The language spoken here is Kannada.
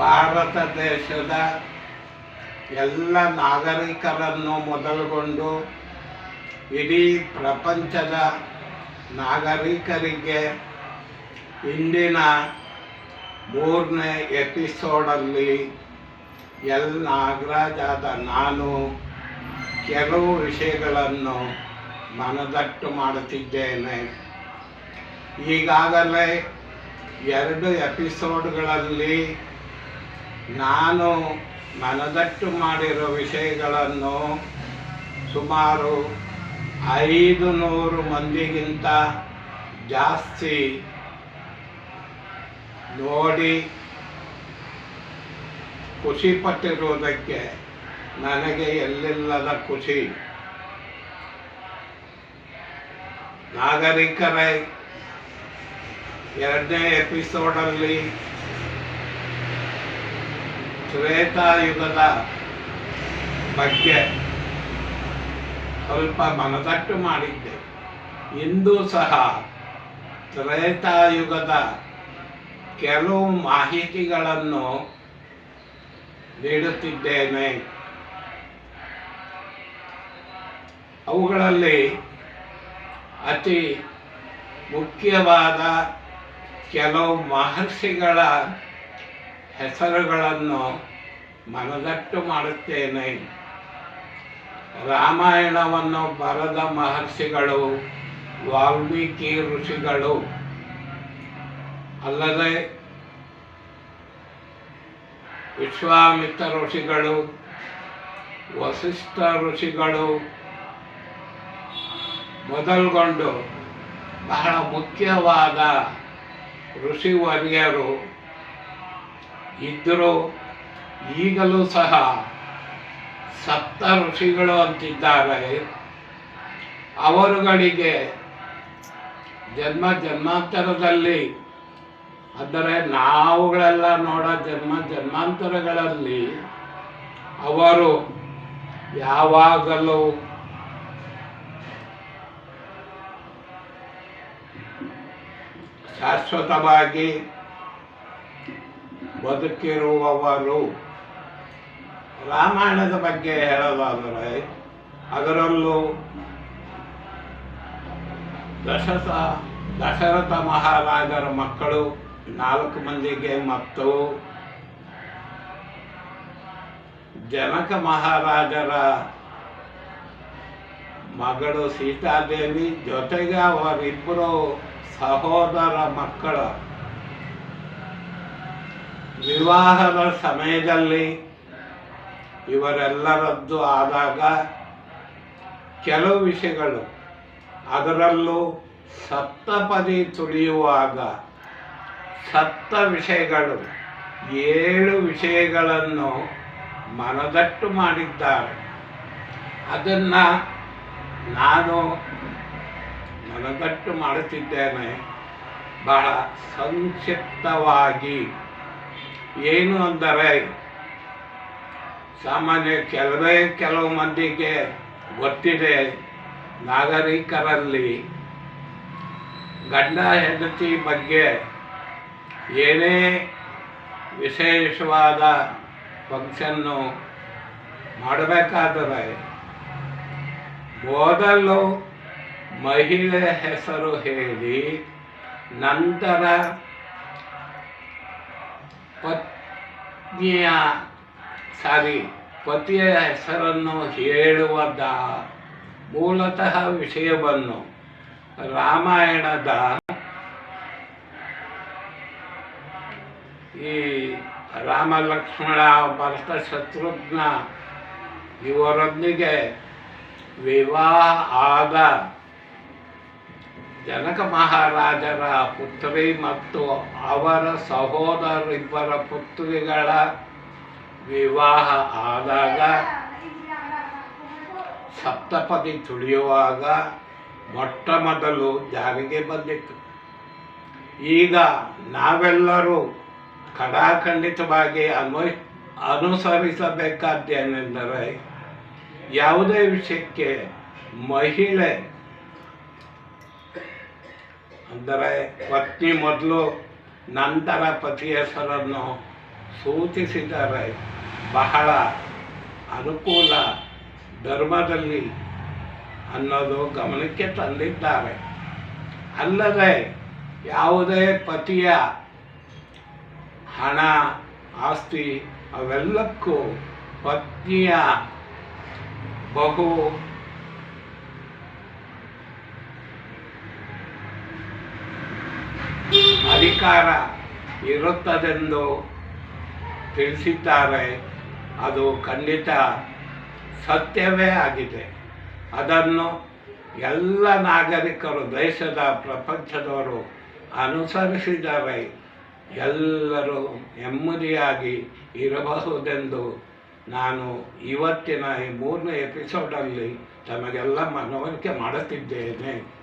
ಭಾರತ ದೇಶದ ಎಲ್ಲ ನಾಗರಿಕರನ್ನು ಮೊದಲುಗೊಂಡು ಇಡೀ ಪ್ರಪಂಚದ ನಾಗರಿಕರಿಗೆ ಇಂದಿನ ಮೂರನೇ ಎಪಿಸೋಡಲ್ಲಿ ಎಲ್ ನಾಗರಾಜ್ ಆದ ನಾನು ಕೆಲವು ವಿಷಯಗಳನ್ನು ಮನದಟ್ಟು ಮಾಡುತ್ತಿದ್ದೇನೆ. ಈಗಾಗಲೇ ಎರಡು ಎಪಿಸೋಡ್ಗಳಲ್ಲಿ ನಾನು ಮನದಟ್ಟು ಮಾಡಿರೋ ವಿಷಯಗಳನ್ನು ಸುಮಾರು ಐದು ನೂರು ಮಂದಿಗಿಂತ ಜಾಸ್ತಿ ನೋಡಿ ಖುಷಿಪಟ್ಟಿರುವುದಕ್ಕೆ ನನಗೆ ಎಲ್ಲಿಲ್ಲದ ಖುಷಿ? ನಾಗರಿಕರೇ, ಎರಡನೇ ಎಪಿಸೋಡಲ್ಲಿ ತ್ರೇತಾಯುಗದ ಬಗ್ಗೆ ಸ್ವಲ್ಪ ಮನದಟ್ಟು ಮಾಡಿದ್ದೆ. ಇಂದು ಸಹ ತ್ರೇತಾಯುಗದ ಕೆಲವು ಮಾಹಿತಿಗಳನ್ನು ನೀಡುತ್ತಿದ್ದೇನೆ. ಅವುಗಳಲ್ಲಿ ಅತಿ ಮುಖ್ಯವಾದ ಕೆಲವು ಮಹರ್ಷಿಗಳ ಹೆಸರುಗಳನ್ನು ಮನದಟ್ಟು ಮಾಡುತ್ತೇನೆ. ರಾಮಾಯಣವನ್ನು ಬರದ ಮಹರ್ಷಿಗಳು, ವಾಲ್ಮೀಕಿ ಋಷಿಗಳು, ಅಲ್ಲದೆ ವಿಶ್ವಾಮಿತ್ರ ಋಷಿಗಳು, ವಸಿಷ್ಠ ಋಷಿಗಳು ಮೊದಲುಗೊಂಡು ಬಹಳ ಮುಖ್ಯವಾದ ಋಷಿವರ್ಯರು ಇದ್ದರೂ ಈಗಲೂ ಸಹ ಸಪ್ತ ಋಷಿಗಳು ಅಂತಿದ್ದಾರೆ. ಅವರುಗಳಿಗೆ ಜನ್ಮ ಜನ್ಮಾಂತರದಲ್ಲಿ, ಅಂದರೆ ನಾವುಗಳೆಲ್ಲ ನೋಡೋ ಜನ್ಮ ಜನ್ಮಾಂತರಗಳಲ್ಲಿ, ಅವರು ಯಾವಾಗಲೂ ಶಾಶ್ವತವಾಗಿ ಬದುಕಿರುವವರು. ರಾಮಾಯಣದ ಬಗ್ಗೆ ಹೇಳೋದಾದರೆ, ಅದರಲ್ಲೂ ದಶರಥ ದಶರಥ ಮಹಾರಾಜರ ಮಕ್ಕಳು ನಾಲ್ಕು ಮಂದಿಗೆ ಮತ್ತು ಜನಕ ಮಹಾರಾಜರ ಮಗಳು ಸೀತಾದೇವಿ ಜೊತೆಗೆ ಅವರಿಬ್ಬರು ಸಹೋದರ ಮಕ್ಕಳ. ವಿವಾಹದ ಸಮಯದಲ್ಲಿ ಇವರೆಲ್ಲರದ್ದು ಆದಾಗ ಕೆಲವು ವಿಷಯಗಳು. ಅದರಲ್ಲೂ ಸಪ್ತಪದಿ ತುಳಿಯುವಾಗ ಸಪ್ತ ವಿಷಯಗಳು. ಏಳು ವಿಷಯಗಳನ್ನು ಮನದಟ್ಟು ಮಾಡಿದ್ದಾರೆ. ಅದನ್ನು ನಾನು ಮನದಟ್ಟು ಮಾಡುತ್ತಿದ್ದೇನೆ. ಬಹಳ ಸಂಕ್ಷಿಪ್ತವಾಗಿ. ಏನು ಅಂದರೆ, ಸಾಮಾನ್ಯ ಕೆಲವೇ ಕೆಲವು ಮಂದಿಗೆ ಗೊತ್ತಿದೆ, ನಾಗರಿಕರಲ್ಲಿ ಗಂಡ ಹೆಂಡತಿ ಬಗ್ಗೆ ಏನೇ ವಿಶೇಷವಾದ ಫಂಕ್ಷನ್ನು ಮಾಡಬೇಕಾದರೆ, ಮೊದಲು ಮಹಿಳೆ ಹೆಸರು ಹೇಳಿ, ನಂತರ ಪತ್ನಿಯ ಸಾರಿ, ಪತಿಯ ಹೆಸರನ್ನು ಹೇಳುವುದ ಮೂಲತಃ ವಿಷಯವನ್ನು ರಾಮಾಯಣದ ಈ ರಾಮ ಲಕ್ಷ್ಮಣ ಭರತ ಶತ್ರುಘ್ನ ಇವರೊಂದಿಗೆ ವಿವಾಹ ಆದ ಜನಕ ಮಹಾರಾಜರ ಪುತ್ರಿ ಮತ್ತು ಅವರ ಸಹೋದರಿಬ್ಬರ ಪುತ್ರಿಗಳ ವಿವಾಹ ಆದಾಗ ಸಪ್ತಪದಿ ತುಳಿಯುವಾಗ ಮೊಟ್ಟ ಮೊದಲು ಜಾರಿಗೆ ಬಂದಿತ್ತು. ಈಗ ನಾವೆಲ್ಲರೂ ಕಡಾಖಂಡಿತವಾಗಿ ಅನ್ವಯ ಅನುಸರಿಸಬೇಕಾದ್ದೇನೆಂದರೆ ಯಾವುದೇ ವಿಷಯಕ್ಕೆ ಮಹಿಳೆ ಅಂದರೆ ಪತ್ನಿ ಮೊದಲು ನಂತರ ಪತಿ ಹೆಸರನ್ನು ಸೂಚಿಸಿದರೆ ಬಹಳ ಅನುಕೂಲ ಧರ್ಮದಲ್ಲಿ ಅನ್ನೋದು ಗಮನಕ್ಕೆ ತಂದಿದ್ದಾರೆ. ಅಲ್ಲದೆ ಯಾವುದೇ ಪತಿಯ ಹಣ, ಆಸ್ತಿ ಅವೆಲ್ಲಕ್ಕೂ ಪತ್ನಿಯ ಬಹು ಅಧಿಕಾರ ಇರುತ್ತದೆಂದು ತಿಳಿಸಿದ್ದಾರೆ. ಅದು ಖಂಡಿತ ಸತ್ಯವೇ ಆಗಿದೆ. ಅದನ್ನು ಎಲ್ಲ ನಾಗರಿಕರು, ದೇಶದ ಪ್ರಪಂಚದವರು ಅನುಸರಿಸಿದರೆ ಎಲ್ಲರೂ ನೆಮ್ಮದಿಯಾಗಿ ಇರಬಹುದೆಂದು ನಾನು ಇವತ್ತಿನ ಈ ಮೂರನೇ ಎಪಿಸೋಡಲ್ಲಿ ತಮಗೆಲ್ಲ ಮನವರಿಕೆ ಮಾಡುತ್ತಿದ್ದೇನೆ.